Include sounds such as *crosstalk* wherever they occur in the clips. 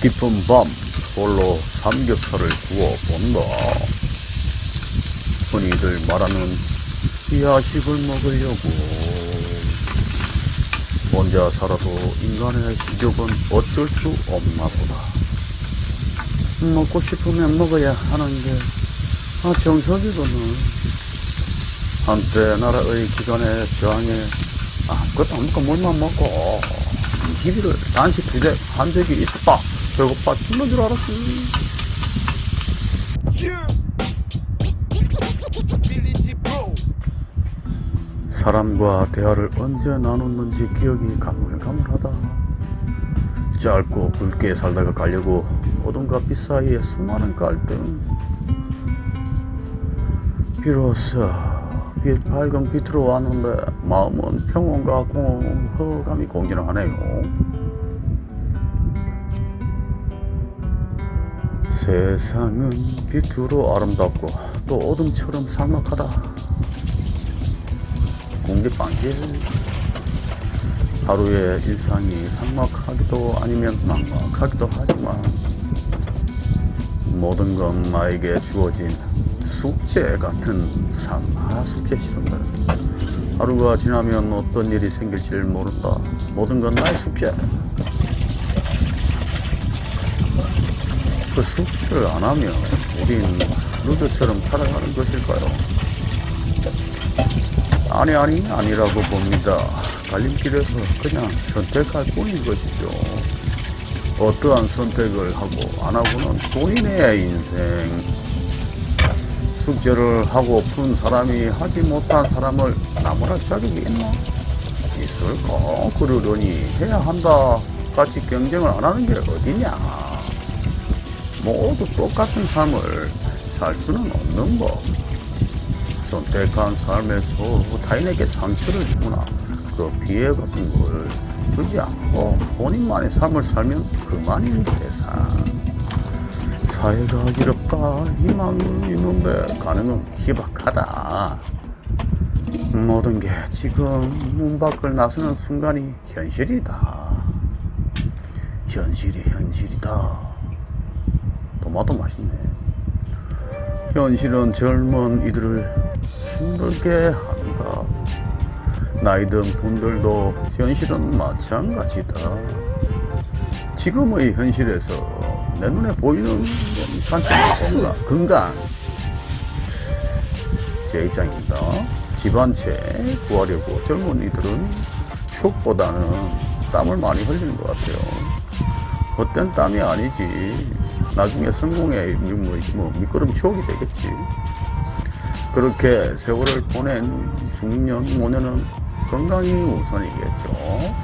깊은 밤 홀로 삼겹살을 구워 본다. 흔히들 말하는 야식을 먹으려고 혼자 살아도 인간의 식욕은 어쩔 수 없나 보다. 먹고 싶으면 먹어야 하는데 아 정석이고는 한때 나라의 기관의 저항에 아무것도 안 먹고 물만 먹고 TV를 단식 두대 한 적이 있었다. 배고파 죽는 줄 Pro. 사람과 대화를 언제 나눴는지 기억이 가물가물하다. 짧고 굵게 살다가 가려고 어둠과 빛 사이에 수많은 갈등. 비로소 빛 밝은 빛으로 왔는데 마음은 평온과 공, 허감이 공존하네요. 세상은 빛으로 아름답고 또 어둠처럼 삭막하다. 공기방길 하루의 일상이 삭막하기도 아니면 막막하기도 하지만 모든 건 나에게 주어진 숙제 같은 삶, 아 숙제 싫은다. 하루가 지나면 어떤 일이 생길지를 모른다. 모든 건 나의 숙제. 그 숙제를 안 하면 우린 루드처럼 살아가는 것일까요? 아니 아니 아니라고 봅니다. 갈림길에서 그냥 선택할 뿐인 것이죠. 어떠한 선택을 하고 안 하고는 본인의 인생. 숙제를 하고 푼 사람이 하지 못한 사람을 나무랄 자격이 있나? 있을까? 그러려니 해야 한다. 같이 경쟁을 안 하는 게 어디냐? 모두 똑같은 삶을 살 수는 없는 법. 선택한 삶에서 타인에게 상처를 주거나 그 피해 같은 걸 주지 않고 본인만의 삶을 살면 그만인 세상. 사회가 어지럽다. 희망은 있는데 가능은 희박하다. 모든 게 지금 문 밖을 나서는 순간이 현실이다. 현실이 현실이다. 토마토 맛있네. 현실은 젊은 이들을 힘들게 한다. 나이든 분들도 현실은 마찬가지다. 지금의 현실에서 내 눈에 보이는 건 단순히 건강, 건강. 제 입장입니다. 집한채 구하려고 젊은 이들은 추억보다는 땀을 많이 흘리는 것 같아요. 헛된 땀이 아니지. 나중에 성공의 뭐, 뭐 미끄럼 추억이 되겠지. 그렇게 세월을 보낸 중년, 모년은 건강이 우선이겠죠.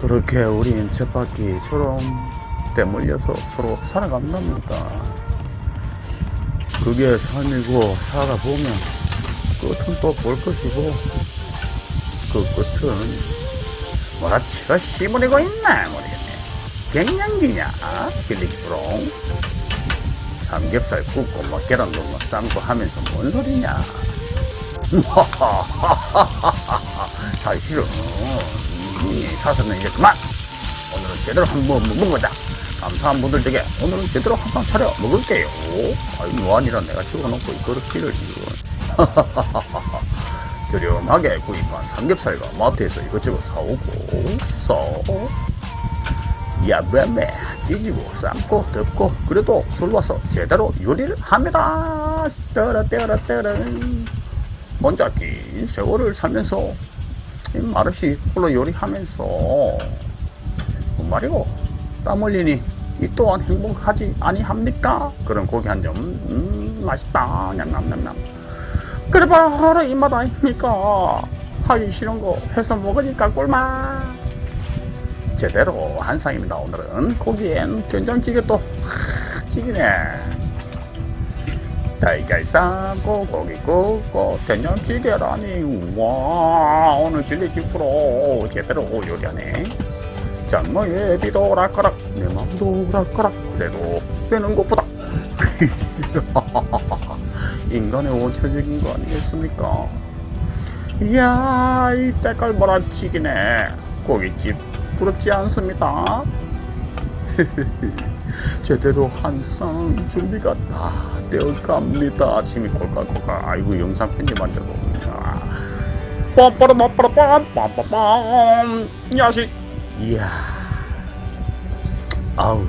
그렇게 우린 쳇바퀴처럼 때물려서 서로 살아간답니다. 그게 삶이고 살아보면 끝은 또 볼 것이고 그 끝은 뭐라 치가 씨부리고 있나 모르겠네. 갱년기냐? 빌리프롱 삼겹살 굽고 뭐 계란도 뭐 삶고 하면서 뭔 소리냐? *laughs* 사실은 이 사서는 이제 그만. 오늘은 제대로 한번 먹어보자. 감사한 분들 에게 오늘은 제대로 한상 차려 먹을게요. 아이 뭐아니라 내가 찍어놓고 이거를 지금. 저렴하게 구입한 삼겹살과 마트에서 이것저것 사오고 써. 야밤에 찢고 삶고 덮고 그래도 술 와서 제대로 요리를 합니다. 떠라 떠라 떠라. 혼자 긴 세월을 살면서 이 말없이 홀로 요리하면서 그 말이고 땀 흘리니 이 또한 행복하지 아니합니까? 그런 고기 한 점 음, 맛있다 냠냠냠냠 그래 바로 이맛 아닙니까? 하기 싫은 거 해서 먹으니까 꿀맛 제대로 한 상입니다. 오늘은 고기엔 된장찌개 또 하, 찌기네. 달걀 삶고 고기 굽고 된장찌개라니. 와 오늘 진리집 프로 제대로 요리하네. 장모의 비도 오락가락 내 맘도 오락가락. 그래도 빼는 것보다 *laughs* 인간의 원천적인 거 아니겠습니까? 이야 이 때깔 몰아치기네. 고깃집 부럽지 않습니다 *laughs* 제대로 한상 준비가 다 되어갑니다. 아침이 콜깍콜깍. 아이고 영상 편집한데도. 아. 빰빠라빰빠라빰 빰빰빰 야식. 이야. 아우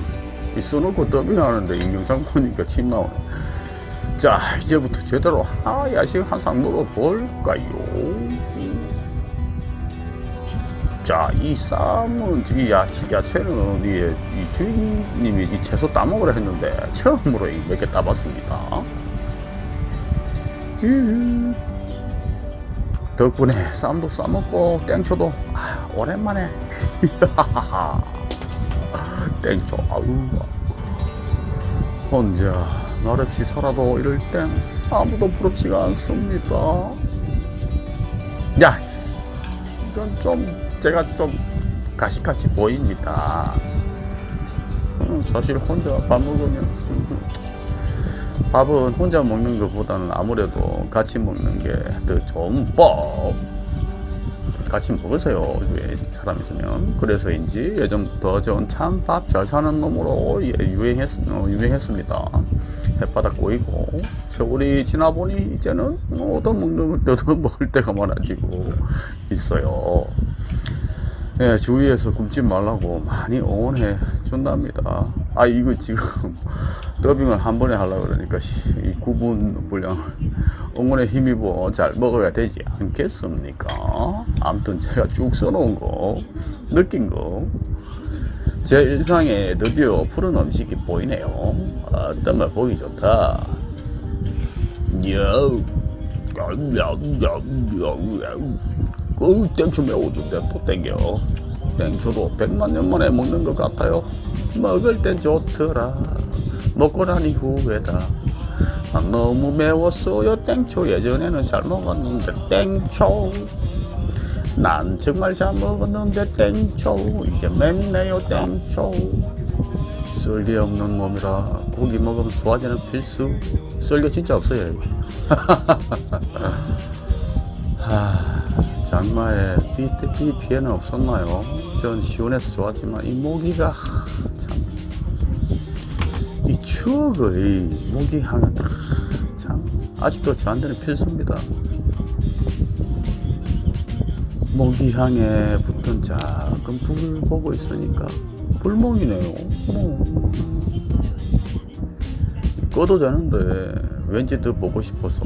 이 써놓고 더빙 하는데 이 영상 보니까 침 나오네. 자 이제부터 제대로 하야식 한상 먹어볼까요? 자, 이 쌈은 이 야채, 야채는 이, 이 주인님이 이 채소 따먹으라 했는데 처음으로 몇 개 따봤습니다. 음. 덕분에 쌈도 싸먹고 땡초도 아, 오랜만에 *laughs* 땡초 아우 혼자 말없이 살아도 이럴 땐 아무도 부럽지가 않습니다. 야, 이건 좀 제가 좀 가식같이 보입니다. 음, 사실 혼자 밥 먹으면 *laughs* 밥은 혼자 먹는 것보다는 아무래도 같이 먹는 게 더 좋은 법. 같이 먹으세요. 위에 사람 있으면. 그래서인지 예전부터 전 참 밥 잘 사는 놈으로 예, 유행했, 어, 유행했습니다. 햇바닥 꼬이고 세월이 지나 보니 이제는 뭐 얻어먹는 얻어 먹을 때가 많아지고 있어요. 예, 주위에서 굶지 말라고 많이 응원해 준답니다. 아, 이거 지금 *laughs* 더빙을 한 번에 하려고 그러니까 씨, 이 구분 분량 응원에 힘입어 잘 먹어야 되지 않겠습니까? 아무튼 제가 쭉 써놓은 거, 느낀 거, 제 일상에 드디어 푸른 음식이 보이네요. 어떤 말 보기 좋다. 요, 어, 땡초 매워준데 또 땡겨. 땡초도 백만 년 만에 먹는 것 같아요. 먹을 땐 좋더라. 먹고 나니 후회다. 아, 너무 매웠어요 땡초 예전에는 잘 먹었는데 땡초 난 정말 잘 먹었는데 땡초 이제 맵네요 땡초 쓸리 없는 몸이라 고기 먹으면 소화제는 필수 쓸리 진짜 없어요 *laughs* 하, 장마에 비, 비 피해는 없었나요? 전 시원해서 좋았지만 이 모기가 하, 참. 이 추억의 모기 향은 하, 참 아직도 저한테는 필수입니다. 모기 향에 붙은 작은 불을 보고 있으니까 불멍이네요. 어. 꺼도 되는데 왠지 더 보고 싶어서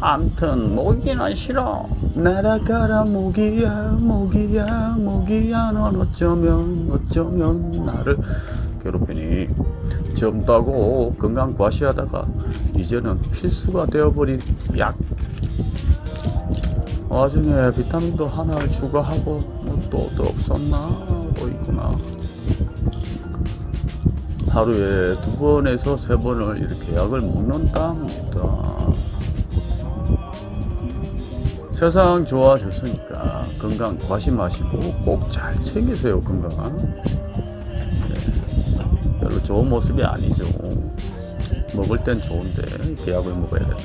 암튼 모기는 싫어. 날아가라 모기야 모기야 모기야. 넌 어쩌면 어쩌면 나를 괴롭히니. 젊다고 건강 과시하다가 이제는 필수가 되어버린 약. 나중에 비타민도 하나 추가하고 뭐또 또 없었나 보이구나. 하루에 두 번에서 세 번을 이렇게 약을 먹는답니다. 세상 좋아졌으니까 건강 과심하시고 꼭 잘 챙기세요 건강. 네, 별로 좋은 모습이 아니죠. 먹을 땐 좋은데 이렇게 약을 먹어야 돼.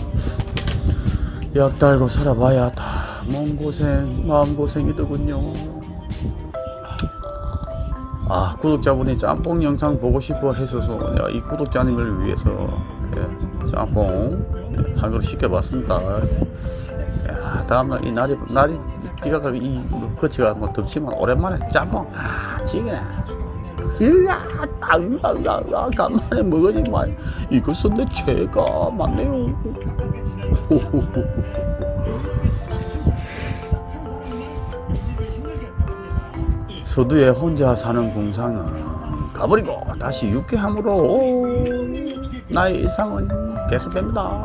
약 달고 살아봐야 다 몸 고생, 마음 고생이더군요. 아 구독자분이 짬뽕 영상 보고 싶어 해서서 이 구독자님을 위해서 예, 짬뽕 예, 한 그릇 시켜봤습니다. 야, 다음날 이 날이 날이 비가 가이 거치가 뭐 덥지만 오랜만에 짬뽕 아 지기네. 이야, 따위야, 간만에 먹으니만 이것은 내 죄가 많네요. *laughs* 서두에 혼자 사는 공상은 가버리고 다시 유쾌함으로 나의 일상은 계속됩니다.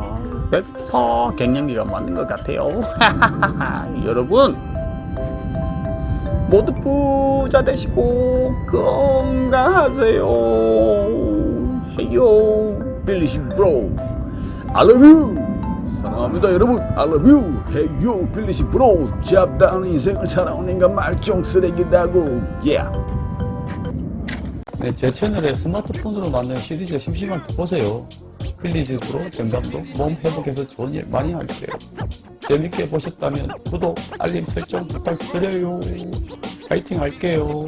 100% 갱년기가 맞는 것 같아요. *laughs* 여러분 모두 부자 되시고 건강하세요. 헤요 빌리시 브로 I love you. 사랑합니다 여러분 I love you 헤요 빌리시 브로 잡다한 인생을 살아오는가 말종 쓰레기라고 yeah. 네, 제 채널에 스마트폰으로 만든 시리즈 심심할 때 보세요. 필리지 프로 정답도 몸 회복해서 좋은 일 많이 할게요. 재밌게 보셨다면 구독, 알림 설정 부탁드려요. 파이팅 할게요.